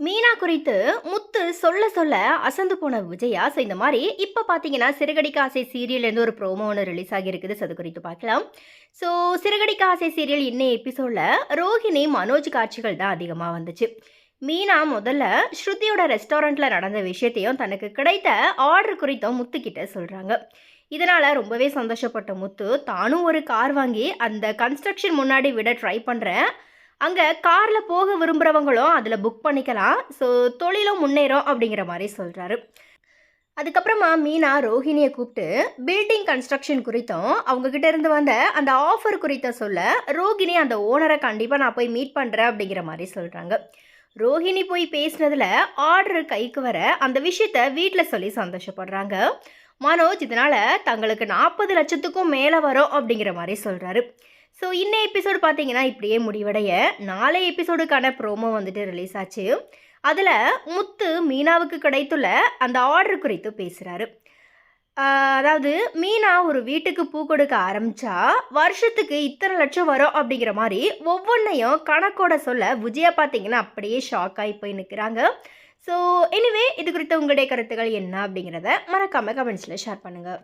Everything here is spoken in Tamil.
மீனா குறித்து முத்து சொல்ல சொல்ல அசந்து போன விஜயா ஸோ இந்த மாதிரி இப்போ பார்த்தீங்கன்னா சிறுகடிக்க ஆசை சீரியல்லேருந்து ஒரு ப்ரோமோ ஒன்று ரிலீஸ் ஆகியிருக்குது. ஸோ அது குறித்து பார்க்கலாம். ஸோ சிறுகடிக்க ஆசை சீரியல் இன்னைய எபிசோடில் ரோஹிணி மனோஜ் காட்சிகள் தான் அதிகமாக வந்துச்சு. மீனா முதல்ல ஸ்ருதியோட ரெஸ்டாரண்ட்டில் நடந்த விஷயத்தையும் தனக்கு கிடைத்த ஆர்டர் குறித்தும் முத்துக்கிட்ட சொல்கிறாங்க இதனால் ரொம்பவே சந்தோஷப்பட்ட முத்து தானும் ஒரு கார் வாங்கி அந்த கன்ஸ்ட்ரக்ஷன் முன்னாடி விட ட்ரை பண்ணுறேன் அங்கே காரில் போக விரும்புகிறவங்களும் அதில் புக் பண்ணிக்கலாம். ஸோ தொழிலும் முன்னேறும் அப்படிங்கிற மாதிரி சொல்கிறாரு அதுக்கப்புறமா மீனா ரோஹிணியை கூப்பிட்டு பில்டிங் கன்ஸ்ட்ரக்ஷன் குறித்தும் அவங்கக்கிட்ட இருந்து வந்த அந்த ஆஃபர் குறித்த சொல்ல ரோஹிணி அந்த ஓனரை கண்டிப்பாக நான் போய் மீட் பண்ணுறேன் அப்படிங்கிற மாதிரி சொல்கிறாங்க ரோஹிணி போய் பேசினதில் ஆர்டர் கைக்கு வர அந்த விஷயத்த வீட்டில் சொல்லி சந்தோஷப்படுறாங்க. மனோஜ் இதனால் தங்களுக்கு நாற்பது லட்சத்துக்கும் மேலே வரும் அப்படிங்கிற மாதிரி சொல்கிறாரு ஸோ இன்னும் எபிசோடு பார்த்தீங்கன்னா இப்படியே முடிவடைய. நாளை எபிசோடுக்கான ப்ரோமோ வந்துட்டு ரிலீஸ் ஆச்சு. அதில் முத்து மீனாவுக்கு கிடைத்துள்ள அந்த ஆர்டர் குறித்து பேசுகிறாரு அதாவது மீனா ஒரு வீட்டுக்கு பூ கொடுக்க ஆரம்பித்தா வருஷத்துக்கு இத்தனை லட்சம் வரும் அப்படிங்கிற மாதிரி ஒவ்வொன்றையும் கணக்கோட சொல்ல விஜயா பார்த்தீங்கன்னா அப்படியே ஷாக் ஆகி போய் நிற்கிறாங்க ஸோ எனிவே இது குறித்த உங்களுடைய கருத்துக்கள் என்ன அப்படிங்கிறத மறக்காமல் கமெண்ட்ஸில் ஷேர் பண்ணுங்கள்